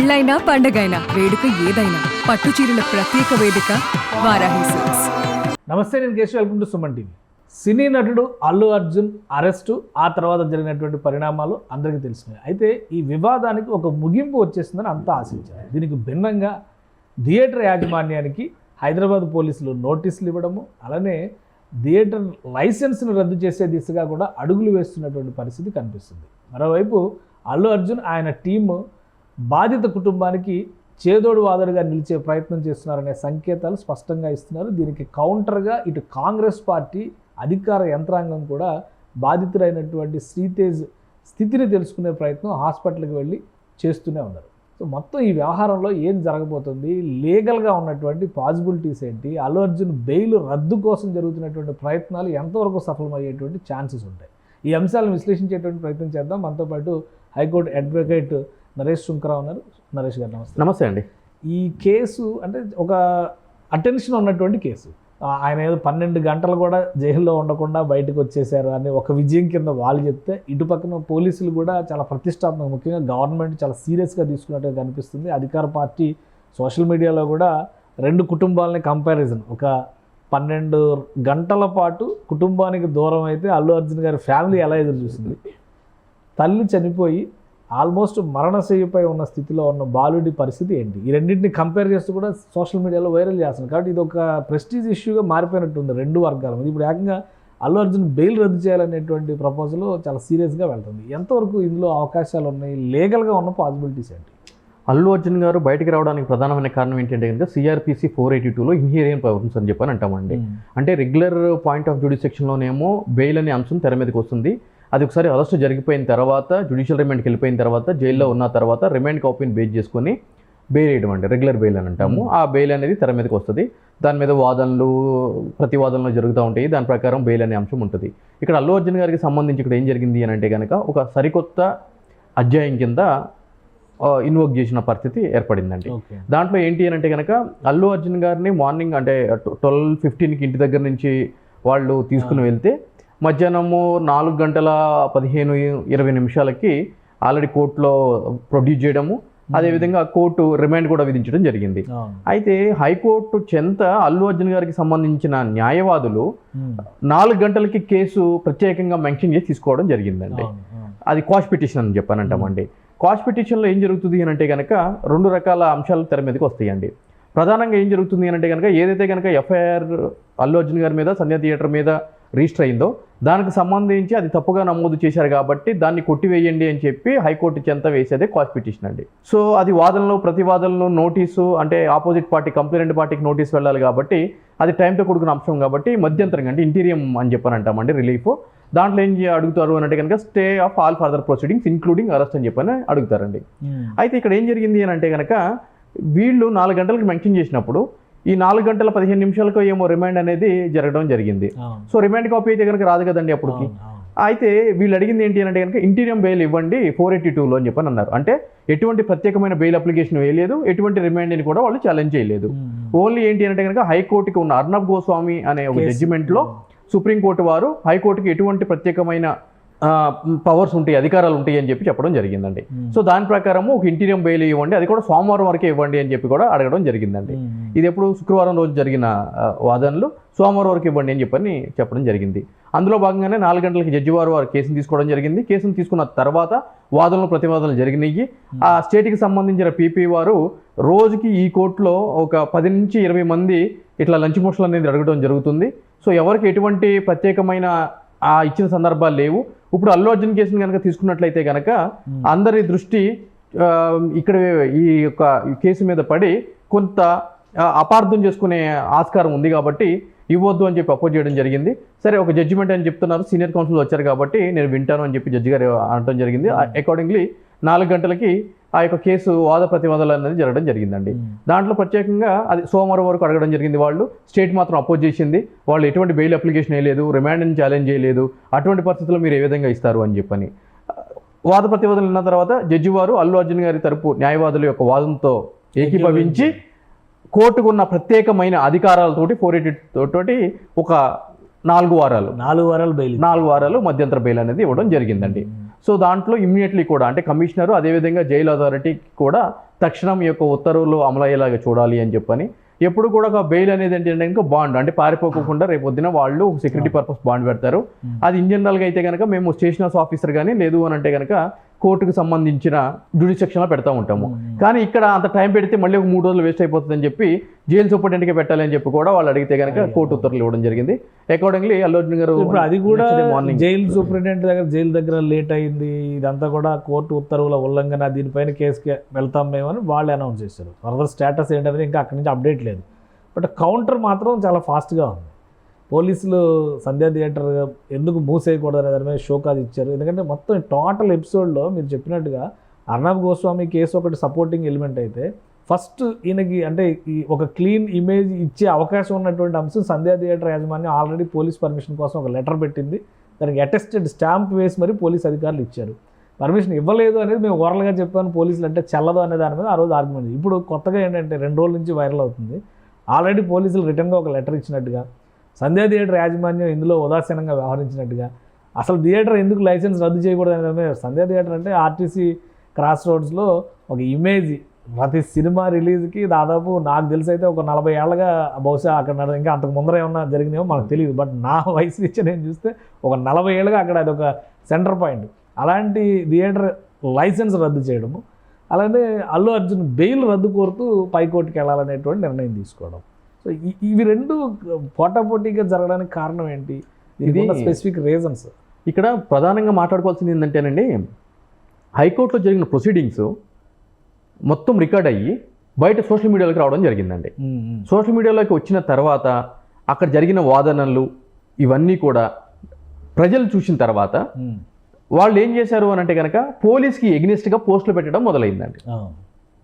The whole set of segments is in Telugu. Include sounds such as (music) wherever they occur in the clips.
పెళ్ళైనా పండగైనా వేడుక ఏదైనా పట్టు చీరల ప్రత్యేక వేదిక వారాహి సిల్క్స్. నమస్తే నేను Keshav. Welcome to Suman TV. Cine నటుడు అల్లు అర్జున్ అరెస్టు ఆ తర్వాత జరిగినటువంటి పరిణామాలు అందరికీ తెలిసినాయి అయితే ఈ వివాదానికి ఒక ముగింపు వచ్చేసిందని అంతా ఆశించారు దీనికి భిన్నంగా థియేటర్ యాజమాన్యానికి హైదరాబాద్ పోలీసులు నోటీసులు ఇవ్వడము అలానే థియేటర్ లైసెన్స్ను రద్దు చేసే దిశగా కూడా అడుగులు వేస్తున్నటువంటి పరిస్థితి కనిపిస్తుంది. మరోవైపు అల్లు అర్జున్ ఆయన టీము బాధిత కుటుంబానికి చేదోడు వాదడుగా నిలిచే ప్రయత్నం చేస్తున్నారనే సంకేతాలు స్పష్టంగా ఇస్తున్నారు. దీనికి కౌంటర్గా ఇటు కాంగ్రెస్ పార్టీ అధికార యంత్రాంగం కూడా బాధితులైనటువంటి శ్రీతేజ్ స్థితిని తెలుసుకునే ప్రయత్నం హాస్పిటల్కి వెళ్ళి చేస్తూనే ఉన్నారు. సో మొత్తం ఈ వ్యవహారంలో ఏం జరగబోతుంది? లీగల్గా ఉన్నటువంటి పాసిబిలిటీస్ ఏంటి? అల్లు అర్జున్ బెయిల్ రద్దు కోసం జరుగుతున్నటువంటి ప్రయత్నాలు ఎంతవరకు సఫలమయ్యేటువంటి ఛాన్సెస్ ఉంటాయి? ఈ అంశాలను విశ్లేషించేటువంటి ప్రయత్నం చేద్దాం. మనతో పాటు హైకోర్టు అడ్వకేట్ నరేష్ శుంకరావు ఉన్నారు. నరేష్ గారు నమస్తే. నమస్తే అండి. ఈ కేసు అంటే ఒక అటెన్షన్ ఉన్నటువంటి కేసు. ఆయన ఏదో పన్నెండు గంటలు కూడా జైల్లో ఉండకుండా బయటకు వచ్చేసారు అని ఒక విజయం కింద వాళ్ళు చెప్తే ఇటు పక్కన పోలీసులు కూడా చాలా ప్రతిష్టాత్మక ముఖ్యంగా గవర్నమెంట్ చాలా సీరియస్గా తీసుకున్నట్టుగా కనిపిస్తుంది. అధికార పార్టీ సోషల్ మీడియాలో కూడా రెండు కుటుంబాలని కంపారిజన్ ఒక పన్నెండు గంటల పాటు కుటుంబానికి దూరం అయితే అల్లు అర్జున్ గారి ఫ్యామిలీ ఎలా ఎదురు చూసింది. తల్లి చనిపోయి ఆల్మోస్ట్ మరణశయ్యపై ఉన్న స్థితిలో ఉన్న బాలుడి పరిస్థితి ఏంటి? ఈ రెండింటిని కంపేర్ చేస్తూ కూడా సోషల్ మీడియాలో వైరల్ చేస్తున్నారు. కాబట్టి ఇది ఒక ప్రెస్టీజ్ ఇష్యూగా మారిపోయినట్టుంది రెండు వర్గాల మీద ఇప్పుడు ఏకంగా అల్లు అర్జున్ బెయిల్ రద్దు చేయాలనేటువంటి ప్రపోజల్ చాలా సీరియస్గా వెళ్తుంది. ఎంతవరకు ఇందులో అవకాశాలు ఉన్నాయి? లీగల్గా ఉన్న పాసిబిలిటీస్ ఏంటి? అల్లు అర్జున్ గారు బయటికి రావడానికి ప్రధానమైన కారణం ఏంటంటే కనుక సిఆర్పిసి ఫోర్ ఎయిటీ టూలో ఇన్హీరియన్ పవర్స్ అని చెప్పని అంటామండి. అంటే రెగ్యులర్ పాయింట్ ఆఫ్ సెక్షన్లోనేమో బెయిల్ అనే అంశం తెర మీదకి వస్తుంది. అది ఒకసారి అరెస్ట్ జరిగిపోయిన తర్వాత జుడిషియల్ రిమాండ్కి వెళ్ళిపోయిన తర్వాత జైల్లో ఉన్న తర్వాత రిమాండ్ కాపీని బేస్ చేసుకొని బెయిల్ వేయడం అండి రెగ్యులర్ బెయిల్ అని అంటాము. ఆ బెయిల్ అనేది తెర మీదకి వస్తుంది. దాని మీద వాదనలు ప్రతివాదనలు జరుగుతూ ఉంటాయి. దాని ప్రకారం బెయిల్ అనే అంశం ఉంటుంది. ఇక్కడ అల్లు అర్జున్ గారికి సంబంధించి ఇక్కడ ఏం జరిగింది అని అంటే కనుక ఒక సరికొత్త అధ్యాయం కింద ఇన్వోక్ చేసిన పరిస్థితి ఏర్పడిందండి. దాంట్లో ఏంటి అని అంటే కనుక అల్లు అర్జున్ గారిని మార్నింగ్ అంటే ట్వెల్వ్ ఫిఫ్టీన్కి ఇంటి దగ్గర నుంచి వాళ్ళు తీసుకుని వెళ్తే మధ్యాహ్నము నాలుగు గంటల పదిహేను ఇరవై నిమిషాలకి ఆల్రెడీ కోర్టులో ప్రొడ్యూస్ చేయడము. అదేవిధంగా కోర్టు రిమాండ్ కూడా విధించడం జరిగింది. అయితే హైకోర్టు చెంత అల్లు అర్జున్ గారికి సంబంధించిన న్యాయవాదులు. నాలుగు గంటలకి కేసు ప్రత్యేకంగా మెన్షన్ చేసి తీసుకోవడం జరిగిందండి. అది కాస్ట్ పిటిషన్ అని చెప్పానంటామండి. కాస్ట్ పిటిషన్లో ఏం జరుగుతుంది అని అంటే కనుక రెండు రకాల అంశాలు తెర మీదకి వస్తాయండి. ప్రధానంగా ఏం జరుగుతుంది అని అంటే కనుక ఏదైతే కనుక ఎఫ్ఐఆర్ అల్లు అర్జున్ గారి మీద సంధ్య థియేటర్ మీద రిజిస్టర్ అయిందో దానికి సంబంధించి అది తప్పుగా నమోదు చేశారు కాబట్టి దాన్ని కొట్టివేయండి అని చెప్పి హైకోర్టు చెంత వేసేదే కాస్ట్ పిటిషన్ అండి. సో అది వాదనలు ప్రతివాదనలు నోటీసు అంటే ఆపోజిట్ పార్టీ కంప్లైంట్ పార్టీకి నోటీస్ వెళ్ళాలి కాబట్టి అది టైంతో కూడుకున్న అంశం కాబట్టి మధ్యంతరంగా అంటే ఇంటీరియం అని చెప్పని అంటామండి రిలీఫ్ దాంట్లో ఏం అడుగుతారు అని అంటే కనుక stay of all further proceedings including arrest అని చెప్పని అడుగుతారండి. ఉమ్. అయితే ఇక్కడ ఏం జరిగింది అని అంటే కనుక వీళ్ళు నాలుగు గంటలకు మెన్షన్ చేసినప్పుడు ఈ నాలుగు గంటల పదిహేను నిమిషాలకు ఏమో రిమాండ్ అనేది జరగడం జరిగింది. సో రిమాండ్ కాపీ అయితే కనుక రాదు కదండి అప్పటికి. అయితే వీళ్ళు అడిగింది ఏంటి అంటే కనుక ఇంటీరియం బెయిల్ ఇవ్వండి ఫోర్ ఎయిటీ టూలో అని చెప్పని అన్నారు. అంటే ఎటువంటి ప్రత్యేకమైన బెయిల్ అప్లికేషన్ వేయలేదు ఎటువంటి రిమాండ్ని కూడా వాళ్ళు ఛాలెంజ్ చేయలేదు. ఓన్లీ ఏంటి అంటే కనుక హైకోర్టుకి ఉన్న అర్నబ్ గోస్వామి అనే ఒక. జడ్జిమెంట్లో సుప్రీంకోర్టు వారు హైకోర్టుకి ఎటువంటి ప్రత్యేకమైన పవర్స్ ఉంటాయి అధికారాలు ఉంటాయి అని చెప్పి చెప్పడం జరిగిందండి. సో దాని ప్రకారము ఒక ఇంటీరియం బెయిల్ ఇవ్వండి అది కూడా సోమవారం వరకే ఇవ్వండి అని చెప్పి కూడా అడగడం జరిగిందండి. ఇది ఎప్పుడు శుక్రవారం రోజు జరిగిన వాదనలు సోమవారం వరకు ఇవ్వండి అని చెప్పని చెప్పడం జరిగింది. అందులో భాగంగానే నాలుగు గంటలకి జడ్జి వారు వారు కేసును తీసుకోవడం జరిగింది. కేసును తీసుకున్న తర్వాత వాదనలు ప్రతివాదనలు జరిగినాయి. ఆ స్టేట్కి సంబంధించిన పీపీ వారు రోజుకి ఈ కోర్టులో ఒక పది నుంచి ఇరవై మంది ఇట్లా లంచ్ మోషన్ అనేది అడగడం జరుగుతుంది. సో ఎవరికి ఎటువంటి ప్రత్యేకమైన ఆ ఇచ్చిన సందర్భాలు లేవు. ఇప్పుడు అల్లు అర్జున్ కేసును కనుక తీసుకున్నట్లయితే కనుక అందరి దృష్టి ఇక్కడ ఈ యొక్క కేసు మీద పడి కొంత అపార్థం చేసుకునే ఆస్కారం ఉంది కాబట్టి ఇవ్వద్దు అని చెప్పి అపోజ్ చేయడం జరిగింది. సరే ఒక జడ్జిమెంట్ అని చెప్తున్నారు. సీనియర్ కౌన్సిల్ వచ్చారు కాబట్టి నేను వింటాను అని చెప్పి జడ్జి గారు అనడం జరిగింది. అకార్డింగ్లీ నాలుగు గంటలకి ఆ యొక్క కేసు వాద ప్రతివాదాలు అనేది జరగడం జరిగిందండి. దాంట్లో ప్రత్యేకంగా అది సోమవారం వరకు అడగడం జరిగింది వాళ్ళు. స్టేట్ మాత్రం అపోజ్ చేసింది. వాళ్ళు ఎటువంటి బెయిల్ అప్లికేషన్ వేయలేదు రిమాండ్ని ఛాలెంజ్ చేయలేదు. అటువంటి పరిస్థితుల్లో మీరు ఏ విధంగా ఇస్తారు అని చెప్పని. వాద ప్రతివాదనలు విన్న తర్వాత జడ్జి వారు అల్లు అర్జున్ గారి తరపు న్యాయవాదుల యొక్క వాదంతో ఏకీభవించి కోర్టుకున్న ప్రత్యేకమైన అధికారాలతోటి ఫోర్ ఎయిటీ తోటి ఒక నాలుగు వారాలు. నాలుగు వారాలు బెయిల్ నాలుగు వారాలు మధ్యంతర బెయిల్ అనేది ఇవ్వడం జరిగిందండి. సో దాంట్లో ఇమ్మీడియట్లీ కూడా అంటే కమిషనర్ అదేవిధంగా జైలు అథారిటీ కూడా తక్షణం ఈ యొక్క ఉత్తర్వులు అమలయ్యేలాగా చూడాలి అని చెప్పని. ఎప్పుడు కూడా ఒక బెయిల్ అనేది ఏంటంటే కనుక బాండ్ అంటే పారిపోకుండా రేపు పొద్దున వాళ్ళు సెక్యూరిటీ పర్పస్ బాండ్ పెడతారు. అది ఇన్ జనరల్గా అయితే కనుక మేము స్టేషన్ హౌస్ ఆఫీసర్ కానీ లేదు అని అంటే కనుక కోర్టుకు సంబంధించిన జ్యుడిసెక్షన్లో పెడతా ఉంటాము. కానీ ఇక్కడ అంత టైం పెడితే మళ్ళీ ఒక మూడు రోజులు వేస్ట్ అయిపోతుందని చెప్పి జైలు సూపరింటెంట్కి పెట్టాలి అని చెప్పి కూడా వాళ్ళు అడిగితే కనుక కోర్టు ఉత్తర్వులు ఇవ్వడం జరిగింది. అకార్డింగ్లీ అల్లు అర్జున్ గారు అది కూడా మార్నింగ్ జైలు సూపరింటెండెంట్ దగ్గర జైలు దగ్గర లేట్ అయింది. ఇదంతా కూడా కోర్టు ఉత్తర్వుల ఉల్లంఘన దీనిపైన కేసుకి వెళ్తాం మేమని వాళ్ళు అనౌన్స్ చేశారు. ఫర్దర్ స్టేటస్ ఏంటనేది ఇంకా అక్కడి నుంచి అప్డేట్ లేదు. బట్ కౌంటర్ మాత్రం చాలా ఫాస్ట్గా ఉంది. పోలీసులు సంధ్యా థియేటర్ ఎందుకు మూసేయకూడదు అనే దాని మీద షోకాజ్ ఇచ్చారు. ఎందుకంటే మొత్తం టోటల్ ఎపిసోడ్లో మీరు చెప్పినట్టుగా అర్ణబ్ గోస్వామి కేసు ఒకటి సపోర్టింగ్ ఎలిమెంట్ అయితే ఫస్ట్ ఈయనకి అంటే ఈ ఒక క్లీన్ ఇమేజ్ ఇచ్చే అవకాశం ఉన్నటువంటి అంశం సంధ్యా థియేటర్ యాజమాన్యం ఆల్రెడీ పోలీస్ పర్మిషన్ కోసం ఒక లెటర్ పెట్టింది. దానికి అటెస్టెడ్ స్టాంప్ వేసి మరి పోలీస్ అధికారులు ఇచ్చారు. పర్మిషన్ ఇవ్వలేదు అనేది మేము ఓరల్గా చెప్పాను పోలీసులు అంటే చల్లదు అనే దాని మీద ఆ రోజు ఆర్గ్యుమెంట్ ఇప్పుడు కొత్తగా ఏంటంటే రెండు రోజుల నుంచి వైరల్ అవుతుంది. ఆల్రెడీ పోలీసులు రిటర్న్గా ఒక లెటర్ ఇచ్చినట్టుగా సంధ్యా థియేటర్ యాజమాన్యం ఇందులో ఉదాసీనంగా వ్యవహరించినట్టుగా. అసలు థియేటర్ ఎందుకు లైసెన్స్ రద్దు చేయకూడదు అనే సంధ్యా థియేటర్ అంటే ఆర్టీసీ క్రాస్ రోడ్స్లో ఒక ఇమేజ్. ప్రతి సినిమా రిలీజ్కి దాదాపు నాకు తెలిసి అయితే ఒక నలభై ఏళ్ళగా బహుశా అక్కడ నడ- ఇంకా అంతకు ముందర ఏమన్నా జరిగినాయో మనకు తెలియదు బట్ నా (laughs) వయసు నుంచి నేను చూస్తే ఒక నలభై ఏళ్ళుగా అక్కడ అది ఒక సెంటర్ పాయింట్. అలాంటి థియేటర్ లైసెన్స్ రద్దు చేయడము అలానే అల్లు అర్జున్ బెయిల్ రద్దు కోరుతూ పైకోర్టుకి వెళ్ళాలనేటువంటి నిర్ణయం తీసుకోవడం. సో ఇవి రెండు పోటాపోటీగా జరగడానికి కారణం ఏంటి? ఇది స్పెసిఫిక్ రీజన్స్ ఇక్కడ ప్రధానంగా మాట్లాడుకోవాల్సింది ఏంటంటేనండి హైకోర్టులో జరిగిన ప్రొసీడింగ్స్ మొత్తం రికార్డ్ అయ్యి బయట సోషల్ మీడియాలోకి రావడం జరిగిందండి. సోషల్ మీడియాలోకి వచ్చిన తర్వాత అక్కడ జరిగిన వాదనలు ఇవన్నీ కూడా ప్రజలు చూసిన తర్వాత వాళ్ళు ఏం చేశారు అని అంటే కనుక పోలీస్కి ఎగ్నెస్ట్గా పోస్టులు పెట్టడం మొదలైందండి.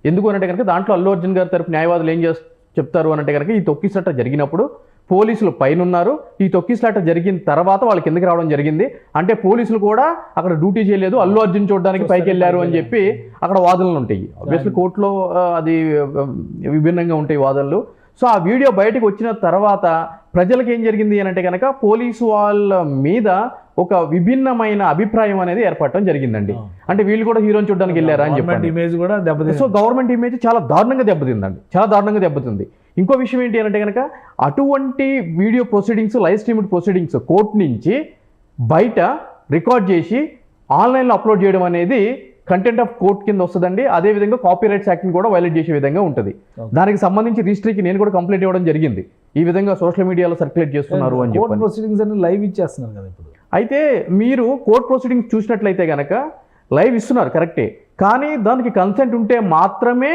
ఎందుకు అంటే కనుక దాంట్లో అల్లు అర్జున్ గారి తరపు న్యాయవాదులు ఏం చేస్ చెప్తారు అని అంటే కనుక ఈ తొక్కిసట్ట జరిగినప్పుడు పోలీసులు పైన ఉన్నారు ఈ తొక్కిసలాట జరిగిన తర్వాత వాళ్ళు కిందకి రావడం జరిగింది. అంటే పోలీసులు కూడా అక్కడ డ్యూటీ చేయలేదు. అల్లు అర్జున్ చూడడానికి పైకి వెళ్ళారు అని చెప్పి అక్కడ వాదనలు ఉంటాయి. ఆబ్వియస్లీ కోర్టులో అది విభిన్నంగా ఉంటాయి వాదనలు. సో ఆ వీడియో బయటకు వచ్చిన తర్వాత ప్రజలకు ఏం జరిగింది అని అంటే కనుక పోలీసు వాళ్ళ మీద ఒక విభిన్నమైన అభిప్రాయం అనేది ఏర్పడటం జరిగిందండి. అంటే వీళ్ళు కూడా హీరోని చూడడానికి వెళ్ళారా అని చెప్పండి. ఇమేజ్ కూడా దెబ్బతింది. సో గవర్నమెంట్ ఇమేజ్ చాలా దారుణంగా దెబ్బతిందండి. చాలా దారుణంగా దెబ్బతింది. ఇంకో విషయం ఏంటి అంటే కనుక అటువంటి video proceedings live streamed proceedings court నుంచి బయట రికార్డ్ చేసి ఆన్లైన్లో అప్లోడ్ చేయడం అనేది కంటెంట్ ఆఫ్ కోర్ట్ కింద వస్తుందండి. అదేవిధంగా కాపీ రైట్స్ యాక్ట్ని కూడా వైలేట్ చేసే విధంగా ఉంటుంది. దానికి సంబంధించి రిజిస్ట్రీకి నేను కూడా కంప్లైంట్ ఇవ్వడం జరిగింది. ఈ విధంగా సోషల్ మీడియాలో సర్క్యులేట్ చేస్తున్నారు అని కోర్ట్ చెప్పి ప్రొసీడింగ్స్ అన్ని లైవ్ ఇచ్చేస్తున్నారు కదా ఇప్పుడు. అయితే మీరు కోర్ట్ ప్రొసీడింగ్స్ చూసినట్లయితే కనుక లైవ్ ఇస్తున్నారు కరెక్టే. కానీ దానికి కన్సెంట్ ఉంటే మాత్రమే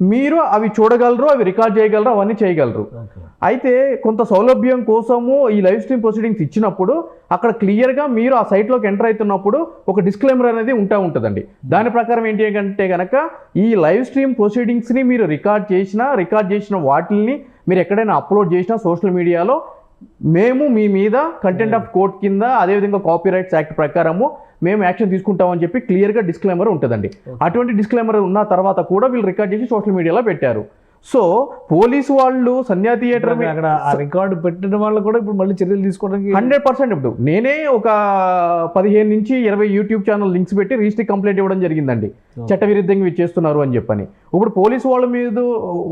మీరు అవి చూడగలరు అవి రికార్డ్ చేయగలరు అవన్నీ చేయగలరు. అయితే కొంత సౌలభ్యం కోసము ఈ లైవ్ స్ట్రీమ్ ప్రొసీడింగ్స్ ఇచ్చినప్పుడు అక్కడ క్లియర్గా మీరు ఆ సైట్లోకి ఎంటర్ అవుతున్నప్పుడు ఒక డిస్క్లైమర్ అనేది ఉంటా ఉంటుందండి. దాని ప్రకారం ఏంటి అంటే కనుక ఈ లైవ్ స్ట్రీమ్ ప్రొసీడింగ్స్ని మీరు రికార్డ్ చేసినా రికార్డ్ చేసిన వాటిని మీరు ఎక్కడైనా అప్లోడ్ చేసినా సోషల్ మీడియాలో మేము మీ మీద కంటెంట్ ఆఫ్ కోర్ట్ కింద అదేవిధంగా కాపీ రైట్స్ యాక్ట్ ప్రకారము మేము యాక్షన్ తీసుకుంటామని చెప్పి క్లియర్గా డిస్క్లైమర్ ఉంటుందండి. అటువంటి డిస్క్లైమర్ ఉన్న తర్వాత కూడా వీళ్ళు రికార్డ్ చేసి సోషల్ మీడియాలో పెట్టారు. సో పోలీసు వాళ్ళు సంధ్యా థియేటర్ అక్కడ రికార్డు పెట్టిన వాళ్ళు కూడా ఇప్పుడు మళ్ళీ చర్యలు తీసుకోవడానికి హండ్రెడ్ పర్సెంట్ ఇప్పుడు. నేనే ఒక పదిహేను నుంచి ఇరవై యూట్యూబ్ ఛానల్ లింక్స్ పెట్టి రిజిస్ట్రీ కంప్లైంట్ ఇవ్వడం జరిగిందండి. చట్టవిరుద్ధంగా ఇవి చేస్తున్నారు అని చెప్పని. ఇప్పుడు పోలీసు వాళ్ళ మీద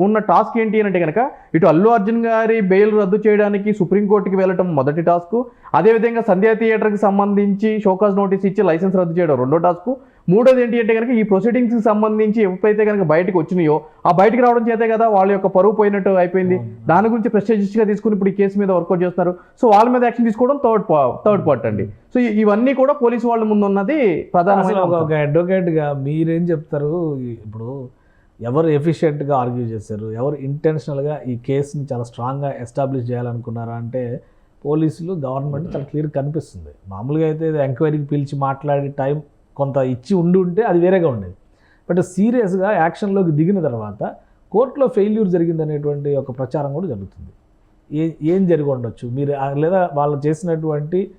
ఉన్న టాస్క్ ఏంటి అంటే కనుక ఇటు అల్లు అర్జున్ గారి బెయిల్ రద్దు చేయడానికి సుప్రీంకోర్టుకి వెళ్ళటం మొదటి టాస్క్. అదేవిధంగా సంధ్యా థియేటర్కి సంబంధించి షోకాజ్ నోటీస్ ఇచ్చి లైసెన్స్ రద్దు చేయడం రెండో టాస్క్. మూడోది ఏంటి అంటే కనుక ఈ ప్రొసీడింగ్స్కి సంబంధించి ఎప్పుడైతే కనుక బయటకు వచ్చినాయో ఆ బయటకు రావడం చేతే కదా వాళ్ళ యొక్క పరువు పోయినట్టు అయిపోయింది. దాని గురించి ప్రెస్టేజియస్గా తీసుకుని ఇప్పుడు ఈ కేసు మీద వర్కౌట్ చేస్తున్నారు సో వాళ్ళ మీద యాక్షన్ తీసుకోవడం థర్డ్ థర్డ్ పార్ట్ అండి. సో ఇవన్నీ కూడా పోలీసు వాళ్ళ ముందు ఉన్నది ప్రధానమైన ఒక- అడ్వకేట్గా మీరేం చెప్తారు? ఇప్పుడు ఎవరు ఎఫిషియెంట్గా ఆర్గ్యూ చేశారు? ఎవరు ఇంటెన్షనల్గా ఈ కేసుని చాలా స్ట్రాంగ్గా ఎస్టాబ్లిష్ చేయాలనుకున్నారా? అంటే పోలీసులు గవర్నమెంట్ చాలా క్లియర్ కనిపిస్తుంది. మామూలుగా అయితే ఎంక్వైరీకి పిలిచి మాట్లాడే టైం కొంత ఇచ్చి ఉండి ఉంటే అది వేరేగా ఉండేది. బట్ సీరియస్గా యాక్షన్లోకి దిగిన తర్వాత కోర్టులో ఫెయిల్యూర్ జరిగిందనేటువంటి ఒక ప్రచారం కూడా జరుగుతుంది. ఏ ఏం జరిగి ఉండొచ్చు? మీరు లేదా వాళ్ళు చేసినటువంటి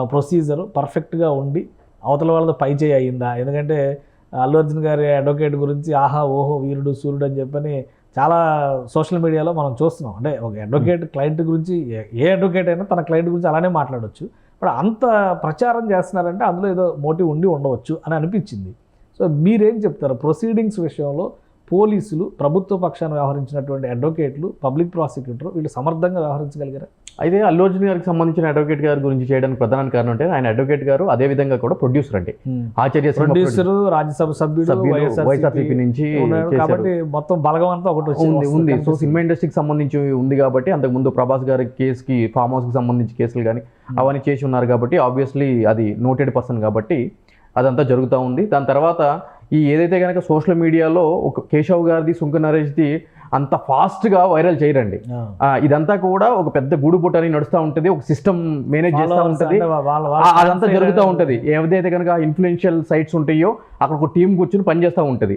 ప్రొసీజర్ పర్ఫెక్ట్గా ఉండి అవతల వాళ్ళతో పై చేయి అయిందా ఎందుకంటే అల్లు అర్జున్ గారి అడ్వకేట్ గురించి ఆహా ఓహో వీరుడు సూర్యుడు అని చెప్పని చాలా సోషల్ మీడియాలో మనం చూస్తున్నాం. అంటే ఒక అడ్వకేట్ క్లయింట్ గురించి ఏ- ఏ అడ్వకేట్ అయినా తన క్లయింట్ గురించి అలానే మాట్లాడొచ్చు. ఇప్పుడు అంత ప్రచారం చేస్తున్నారంటే అందులో ఏదో మోటివ్ ఉండి ఉండవచ్చు అని అనిపించింది. సో మీరేం చెప్తారు? ప్రొసీడింగ్స్ విషయంలో పోలీసులు ప్రభుత్వ పక్షాన వ్యవహరించినటువంటి అడ్వకేట్లు పబ్లిక్ ప్రాసిక్యూటర్ వీళ్ళు సమర్థంగా వ్యవహరించగలిగారా? అయితే అల్లు అర్జున్ గారికి సంబంధించిన అడ్వకేట్ గారి గురించి చేయడానికి ప్రధాన కారణం అంటే ఆయన అడ్వకేట్ గారు అదే విధంగా కూడా ప్రొడ్యూసర్ అండి. ఆచార్య ప్రొడ్యూసర్ రాజ్యసభ సభ్యుడు సభ్యులు వైఎస్ఆర్సీపీ నుంచి. కాబట్టి మొత్తం బలగం అంతా ఒకటి ఉంది ఉంది. సో. సినిమా ఇండస్ట్రీకి సంబంధించి ఉంది కాబట్టి అంతకుముందు ప్రభాస్ గారి కేసుకి ఫామ్ హౌస్కి సంబంధించి కేసులు కానీ అవన్నీ చేసి ఉన్నారు కాబట్టి ఆబ్వియస్లీ అది నోటెడ్ పర్సన్ కాబట్టి అదంతా జరుగుతూ ఉంది. దాని తర్వాత ఈ ఏదైతే కనుక సోషల్ మీడియాలో ఒక కేశవ్ గారిది సుంక నరేష్ది అంత ఫాస్ట్గా వైరల్ చేయరండి. ఇదంతా కూడా ఒక పెద్ద గూడుపుట అని నడుస్తూ ఉంటుంది ఒక సిస్టమ్ మేనేజ్ చేస్తూ ఉంటుంది. అదంతా జరుగుతూ ఉంటుంది. ఏదైతే కనుక ఇన్ఫ్లుయెన్షియల్ సైట్స్ ఉంటాయో అక్కడ ఒక టీం కూర్చొని పనిచేస్తూ ఉంటుంది.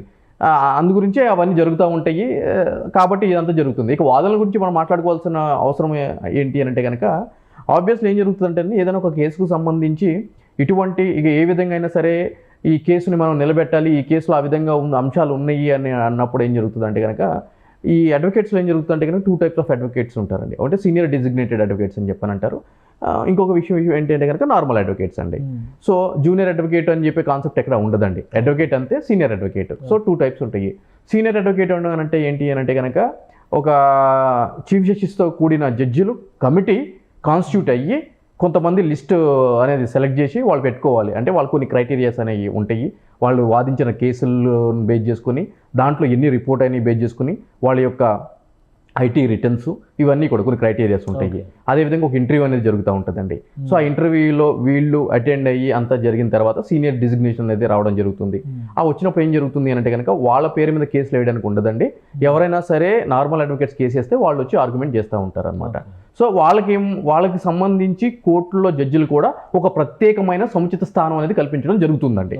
అందు గురించే అవన్నీ జరుగుతూ ఉంటాయి. కాబట్టి ఇదంతా జరుగుతుంది. ఇక వాదనల గురించి మనం మాట్లాడుకోవాల్సిన అవసరం ఏంటి అని అంటే కనుక ఆబ్వియస్లీ ఏం జరుగుతుందంటే ఏదైనా ఒక కేసుకు సంబంధించి ఇటువంటి ఇక ఏ విధంగా అయినా సరే ఈ కేసుని మనం నిలబెట్టాలి ఈ కేసులో ఆ విధంగా ఉన్న అంశాలు ఉన్నాయి అని అన్నప్పుడు ఏం జరుగుతుందంటే కనుక ఈ అడ్వకేట్స్లో ఏం జరుగుతుందంటే కనుక టూ టైప్స్ ఆఫ్ అడ్వకేట్స్ ఉంటారండి. ఒకటి సీనియర్ డిజిగ్నేటెడ్ అడ్వకేట్స్ అని చెప్పని అంటారు. ఇంకొక విషయం విషయం ఏంటంటే కనుక నార్మల్ అడ్వకేట్స్ అండి. ఉమ్. సో జూనియర్ అడ్వకేట్ అని చెప్పే కాన్సెప్ట్ ఎక్కడ ఉండదండి. అడ్వకేట్ అంతే senior advocate so two types ఉంటాయి. సీనియర్ అడ్వకేట్ అంటే ఏంటి అని అంటే కనుక ఒక చీఫ్ జస్టిస్తో కూడిన జడ్జిలు కమిటీ కాన్స్టిట్యూట్ అయ్యి కొంతమంది లిస్ట్ అనేది సెలెక్ట్ చేసి వాళ్ళు పెట్టుకోవాలి. అంటే వాళ్ళు కొన్ని క్రైటీరియాస్ అనేవి ఉంటాయి. వాళ్ళు వాదించిన కేసులను బేస్ చేసుకుని దాంట్లో ఎన్ని రిపోర్ట్ అయినాయి బేస్ చేసుకుని వాళ్ళ యొక్క ఐటీ రిటర్న్స్ ఇవన్నీ కూడా కొన్ని క్రైటీరియాస్ ఉంటాయి. అదేవిధంగా ఒక ఇంటర్వ్యూ అనేది జరుగుతూ ఉంటుందండి. సో ఆ ఇంటర్వ్యూలో వీళ్ళు అటెండ్ అయ్యి అంతా జరిగిన తర్వాత సీనియర్ డిజిగ్నేషన్ అనేది రావడం జరుగుతుంది. ఉమ్. ఆ వచ్చినప్పుడు ఏం జరుగుతుంది అంటే కనుక వాళ్ళ పేరు మీద కేసులు వేయడానికి ఉండదండి. ఎవరైనా సరే నార్మల్ అడ్వకేట్స్ కేసు వేస్తే వాళ్ళు వచ్చి ఆర్గ్యుమెంట్ చేస్తూ ఉంటారు అనమాట సో వాళ్ళకి ఏం వాళ్ళకి సంబంధించి కోర్టులో జడ్జిలు కూడా ఒక ప్రత్యేకమైన సముచిత స్థానం అనేది కల్పించడం జరుగుతుందండి.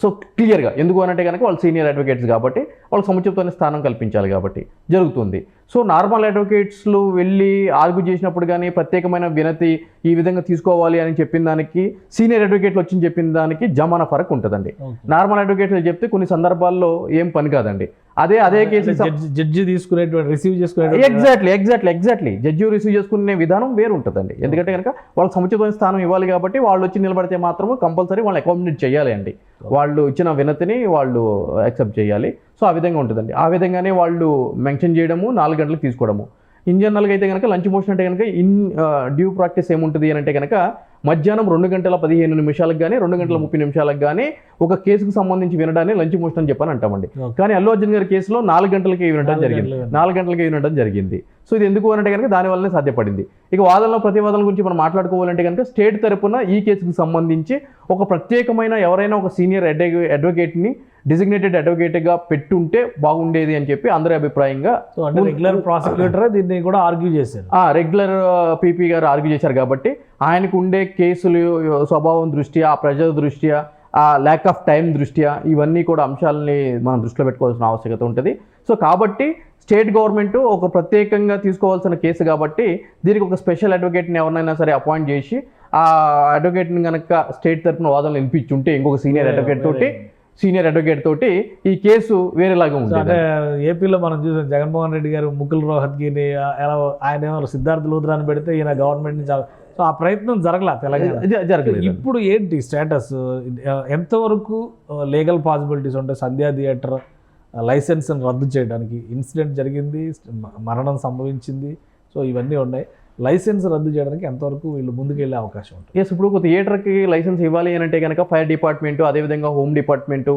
సో క్లియర్గా ఎందుకు అనంటే కనుక వాళ్ళు సీనియర్ అడ్వకేట్స్ కాబట్టి వాళ్ళకి సముచితమైన స్థానం కల్పించాలి కాబట్టి జరుగుతుంది. సో నార్మల్ అడ్వకేట్స్లు వెళ్ళి ఆర్గ్యూ చేసినప్పుడు కానీ ప్రత్యేకమైన వినతి ఈ విధంగా తీసుకోవాలి అని చెప్పిన దానికి సీనియర్ అడ్వకేట్లు వచ్చి చెప్పిన దానికి జమానా ఫరక్ ఉంటుందండి. నార్మల్ అడ్వకేట్లు చెప్తే కొన్ని సందర్భాల్లో ఏం పని కాదండి. అదే అదే కేసు జడ్జి తీసుకునేటువంటి రిసీవ్ చేసుకునేటువంటి exactly exactly exactly. Judge receive చేసుకునే విధానం వేరు ఉంటుందండి. ఎందుకంటే కనుక వాళ్ళకి సముచితమైన స్థానం ఇవ్వాలి కాబట్టి వాళ్ళు వచ్చి నిలబడితే మాత్రము కంపల్సరీ వాళ్ళని అకామిడేట్ చేయాలి అండి. వాళ్ళు ఇచ్చిన వినతిని వాళ్ళు యాక్సెప్ట్ చేయాలి. సో ఆ విధంగా ఉంటుందండి. ఆ విధంగానే వాళ్ళు మెన్షన్ చేయడము నాలుగు గంటలకు తీసుకోవడము. ఇన్ జనరల్గా అయితే కనుక లంచ్ మోషన్ అంటే కనుక ఇన్ డ్యూ ప్రాక్టీస్ ఏముంటుంది అని అంటే కనుక మధ్యాహ్నం రెండు గంటల పదిహేను నిమిషాలకు కానీ రెండు గంటల ముప్పై నిమిషాలకు కానీ ఒక కేసుకు సంబంధించి వినడాన్ని లంచ్ మోషన్ అని చెప్పని అంటామండి. కానీ అల్లు అర్జున్ గారి కేసులో నాలుగు గంటలకి వినడం జరిగింది. నాలుగు గంటలకి వినడం జరిగింది. సో ఇది ఎందుకు అంటే కనుక దాని వల్లనే సాధ్యపడింది. ఇక వాదనలో ప్రతివాదనల గురించి మనం మాట్లాడుకోవాలంటే కనుక స్టేట్ తరపున ఈ కేసుకు సంబంధించి ఒక ప్రత్యేకమైన ఎవరైనా ఒక సీనియర్ అడ్వకేట్ని డిజిగ్నేటెడ్ అడ్వకేట్గా పెట్టుంటే బాగుండేది అని చెప్పి అందరి అభిప్రాయంగా రెగ్యులర్ ప్రాసిక్యూటర్ దీన్ని కూడా ఆర్గ్యూ చేశారు. ఆ రెగ్యులర్ పీపీ గారు ఆర్గ్యూ చేశారు కాబట్టి ఆయనకు ఉండే కేసులు స్వభావం దృష్ట్యా ఆ ప్రజల దృష్ట్యా ఆ ల్యాక్ ఆఫ్ టైం దృష్ట్యా ఇవన్నీ కూడా అంశాలని మనం దృష్టిలో పెట్టుకోవాల్సిన ఆవశ్యకత ఉంటుంది సో కాబట్టి స్టేట్ గవర్నమెంట్ ఒక ప్రత్యేకంగా తీసుకోవాల్సిన కేసు కాబట్టి దీనికి ఒక స్పెషల్ అడ్వకేట్ని ఎవరినైనా సరే అపాయింట్ చేసి ఆ అడ్వకేట్ని కనుక స్టేట్ తరఫున వాదనలు వినిపించుంటే ఇంకొక సీనియర్ అడ్వకేట్ తోటి. సీనియర్ అడ్వకేట్ తోటి ఈ కేసు వేరేలాగా సో ఉంటుంది అంటే ఏపీలో మనం చూసాం జగన్మోహన్ రెడ్డి గారు ముకుల్ రోహత్గిని ఎలా ఆయన ఏమో సిద్ధార్థ లూథరాన్ని పెడితే ఈయన గవర్నమెంట్ నుంచి సో ఆ ప్రయత్నం జరగల తెలంగాణ. జరగలేదు. ఇప్పుడు ఏంటి స్టేటస్? ఎంతవరకు లీగల్ పాసిబిలిటీస్ ఉంటాయి సంధ్యా థియేటర్ లైసెన్స్ రద్దు చేయడానికి ఇన్సిడెంట్ జరిగింది మరణం సంభవించింది సో ఇవన్నీ ఉన్నాయి. లైసెన్స్ రద్దు చేయడానికి ఎంతవరకు వీళ్ళు ముందుకెళ్ళే అవకాశం ఉంటుంది. ఎస్ ఇప్పుడు ఒక థియేటర్కి లైసెన్స్ ఇవ్వాలి అని అంటే కనుక ఫైర్ డిపార్ట్మెంట్ అదేవిధంగా హోమ్ డిపార్ట్మెంట్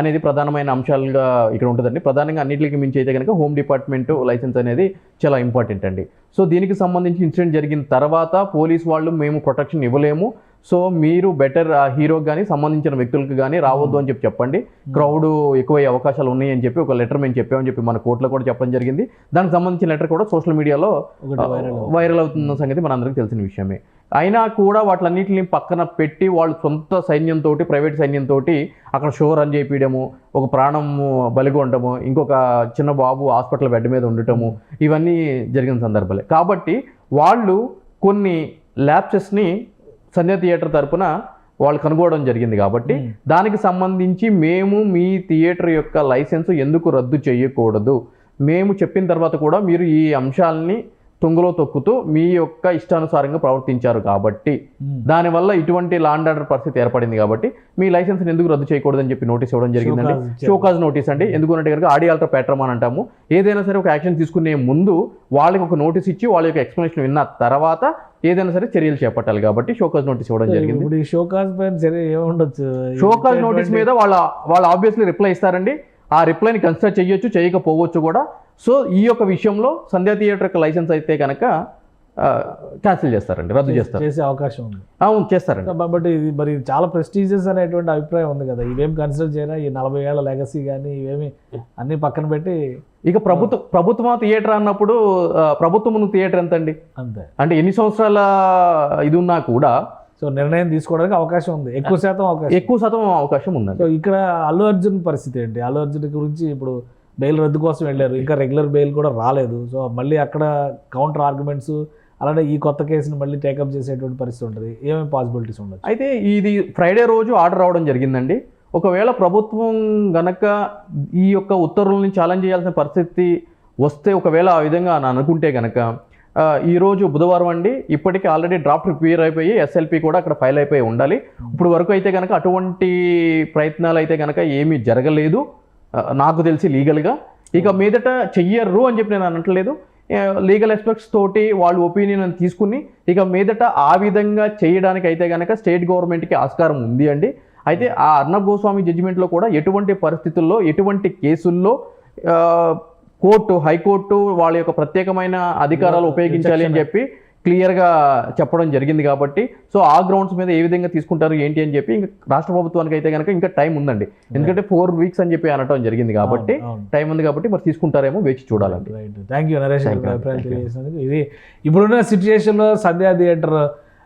అనేది ప్రధానమైన అంశాలుగా ఇక్కడ ఉంటుందండి. ప్రధానంగా అన్నింటికి మించి అయితే కనుక హోమ్ డిపార్ట్మెంట్ లైసెన్స్ అనేది చాలా ఇంపార్టెంట్ అండి. సో దీనికి సంబంధించి ఇన్సిడెంట్ జరిగిన తర్వాత పోలీస్ వాళ్ళు మేము ప్రొటెక్షన్ ఇవ్వలేము. సో మీరు బెటర్ హీరోకి కానీ సంబంధించిన వ్యక్తులకు కానీ రావద్దు అని చెప్పి చెప్పండి. క్రౌడ్ ఎక్కువయ్యే అవకాశాలు ఉన్నాయి అని చెప్పి ఒక లెటర్ మేము చెప్పామని చెప్పి మన కోర్టులో కూడా చెప్పడం జరిగింది. దానికి సంబంధించిన లెటర్ కూడా సోషల్ మీడియాలో వైరల్ అవుతున్న సంగతి మనందరికీ తెలిసిన విషయమే. అయినా కూడా వాటిలన్నింటిని పక్కన పెట్టి వాళ్ళు సొంత సైన్యంతో ప్రైవేట్ సైన్యంతో అక్కడ షో రన్ చేపించడము ఒక ప్రాణం బలిగొండము ఇంకొక చిన్న బాబు హాస్పిటల్ బెడ్ మీద ఉండటము ఇవన్నీ జరిగిన సందర్భాలే. కాబట్టి వాళ్ళు కొన్ని ల్యాబ్సెస్ని సంధ్య థియేటర్ తరపున వాళ్ళు కనుగోవడం జరిగింది కాబట్టి. దానికి సంబంధించి మేము మీ థియేటర్ యొక్క లైసెన్స్ ఎందుకు రద్దు చేయకూడదు మేము చెప్పిన తర్వాత కూడా మీరు ఈ అంశాలని తుంగలో తొక్కుతూ మీ యొక్క ఇష్టానుసారంగా ప్రవర్తించారు కాబట్టి దానివల్ల ఇటువంటి లాండ్ ఆర్డర్ పరిస్థితి ఏర్పడింది కాబట్టి మీ లైసెన్స్ ఎందుకు రద్దు చేయకూడదని చెప్పి నోటీస్ ఇవ్వడం జరిగిందండి. షోకాజ్ నోటీస్ అండి. ఎందుకంటే కనుక ఆడి ఆల్టర్ ప్యాట్రమ్ అని అంటాము. ఏదైనా సరే ఒక యాక్షన్ తీసుకునే ముందు వాళ్ళకి ఒక నోటీస్ ఇచ్చి వాళ్ళ యొక్క ఎక్స్ప్లెనేషన్ విన్న తర్వాత ఏదైనా సరే చర్యలు చేపట్టాలి కాబట్టి షోకాజ్ నోటీస్ ఇవ్వడం జరిగింది. షోకాజ్ ఏముండొచ్చు? షోకాజ్ నోటీస్ మీద వాళ్ళ వాళ్ళు ఆబ్వియస్లీ రిప్లై ఇస్తారండి. ఆ రిప్లైని కన్సిడర్ చేయొచ్చు చేయకపోవచ్చు కూడా. సో ఈ యొక్క విషయంలో సంధ్యా థియేటర్ యొక్క లైసెన్స్ అయితే కనుక క్యాన్సిల్ చేస్తారండి రద్దు చేస్తారు. చేసే అవకాశం ఉంది. అవును చేస్తారండి. బట్ ఇది మరి చాలా ప్రెస్టీజియస్ అనేటువంటి అభిప్రాయం ఉంది కదా. ఇవేం కన్సిడర్ చేయరా? ఈ నలభై ఏళ్ళ లెగసీ కానీ ఇవేమి అన్ని పక్కన పెట్టి ఇక ప్రభుత్వం ప్రభుత్వం థియేటర్ అన్నప్పుడు ప్రభుత్వం థియేటర్ ఎంత అండి అంతే. అంటే ఎన్ని సంవత్సరాల ఇది ఉన్నా కూడా సో నిర్ణయం తీసుకోవడానికి అవకాశం ఉంది. ఎక్కువ శాతం అవకాశం. ఎక్కువ శాతం అవకాశం ఉందండి. సో ఇక్కడ అల్లు అర్జున్ పరిస్థితి ఏంటి? అల్లు అర్జున్ గురించి ఇప్పుడు బెయిల్ రద్దు కోసం వెళ్ళారు. ఇంకా రెగ్యులర్ బెయిల్ కూడా రాలేదు. సో మళ్ళీ అక్కడ కౌంటర్ ఆర్గ్యుమెంట్స్ అలానే ఈ కొత్త కేసుని మళ్ళీ టేకప్ చేసేటువంటి పరిస్థితి ఉంటుంది. ఏమేమి పాసిబిలిటీస్ ఉండదు అయితే ఇది ఫ్రైడే రోజు ఆర్డర్ రావడం జరిగిందండి. ఒకవేళ ప్రభుత్వం గనక ఈ యొక్క ఉత్తర్వుల్ని ఛాలెంజ్ చేయాల్సిన పరిస్థితి వస్తే ఒకవేళ ఆ విధంగా అని అనుకుంటే గనక ఈరోజు బుధవారం అండి ఇప్పటికే ఆల్రెడీ డ్రాఫ్ట్ ప్రిపేర్ అయిపోయి ఎస్ఎల్పి కూడా అక్కడ ఫైల్ అయిపోయి ఉండాలి. ఇప్పుడు వరకు అయితే కనుక అటువంటి ప్రయత్నాలు అయితే కనుక ఏమీ జరగలేదు. నాకు తెలిసి లీగల్గా. ఇక మీదట చెయ్యరు అని చెప్పి నేను అనట్లేదు. లీగల్ ఎస్పెక్ట్స్ తోటి వాళ్ళు ఒపీనియన్ తీసుకుని ఇక మీదట ఆ విధంగా చేయడానికి అయితే కనుక స్టేట్ గవర్నమెంట్కి ఆస్కారం ఉంది అండి. అయితే ఆ అర్ణబ్ గోస్వామి జడ్జిమెంట్లో కూడా ఎటువంటి పరిస్థితుల్లో ఎటువంటి కేసుల్లో కోర్టు హైకోర్టు వాళ్ళ యొక్క ప్రత్యేకమైన అధికారాలు ఉపయోగించాలి అని చెప్పి క్లియర్గా చెప్పడం జరిగింది కాబట్టి సో ఆ గ్రౌండ్స్ మీద ఏ విధంగా తీసుకుంటారు ఏంటి అని చెప్పి ఇంకా రాష్ట్ర ప్రభుత్వానికి అయితే కనుక ఇంకా టైం ఉందండి. ఎందుకంటే ఫోర్ వీక్స్ అని చెప్పి అనటం జరిగింది కాబట్టి. టైం ఉంది కాబట్టి మరి తీసుకుంటారేమో వేచి చూడాలండి. Right thank you Naresh. తెలియజేసినందుకు. ఇది ఇప్పుడున్న సిచ్యుయేషన్లో సంధ్యా థియేటర్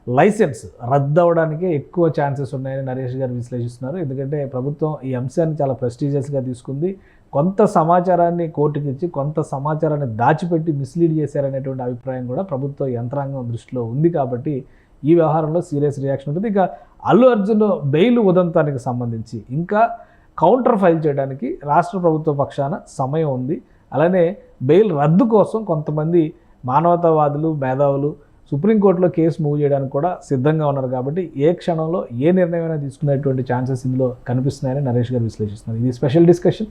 లైసెన్స్ రద్దు అవ్వడానికి ఎక్కువ ఛాన్సెస్ ఉన్నాయని నరేష్ గారు విశ్లేషిస్తున్నారు. ఎందుకంటే ప్రభుత్వం ఈ అంశాన్ని చాలా ప్రెస్టీజియస్గా తీసుకుంది. కొంత సమాచారాన్ని కోర్టుకి ఇచ్చి కొంత సమాచారాన్ని దాచిపెట్టి మిస్లీడ్ చేశారనేటువంటి అభిప్రాయం కూడా ప్రభుత్వ యంత్రాంగం దృష్టిలో ఉంది కాబట్టి ఈ వ్యవహారంలో సీరియస్ రియాక్షన్ ఉంటుంది. ఇక అల్లు అర్జున్ బెయిల్ ఉదంతానికి సంబంధించి ఇంకా కౌంటర్ ఫైల్ చేయడానికి రాష్ట్ర ప్రభుత్వ పక్షాన సమయం ఉంది. అలానే బెయిల్ రద్దు కోసం కొంతమంది మానవతావాదులు మేధావులు సుప్రీంకోర్టులో కేసు మూవ్ చేయడానికి కూడా సిద్ధంగా ఉన్నారు కాబట్టి ఏ క్షణంలో ఏ నిర్ణయమైనా తీసుకునేటువంటి ఛాన్సెస్ ఇందులో కనిపిస్తున్నాయని నరేష్ గారు విశ్లేషిస్తున్నారు. ఇది special discussion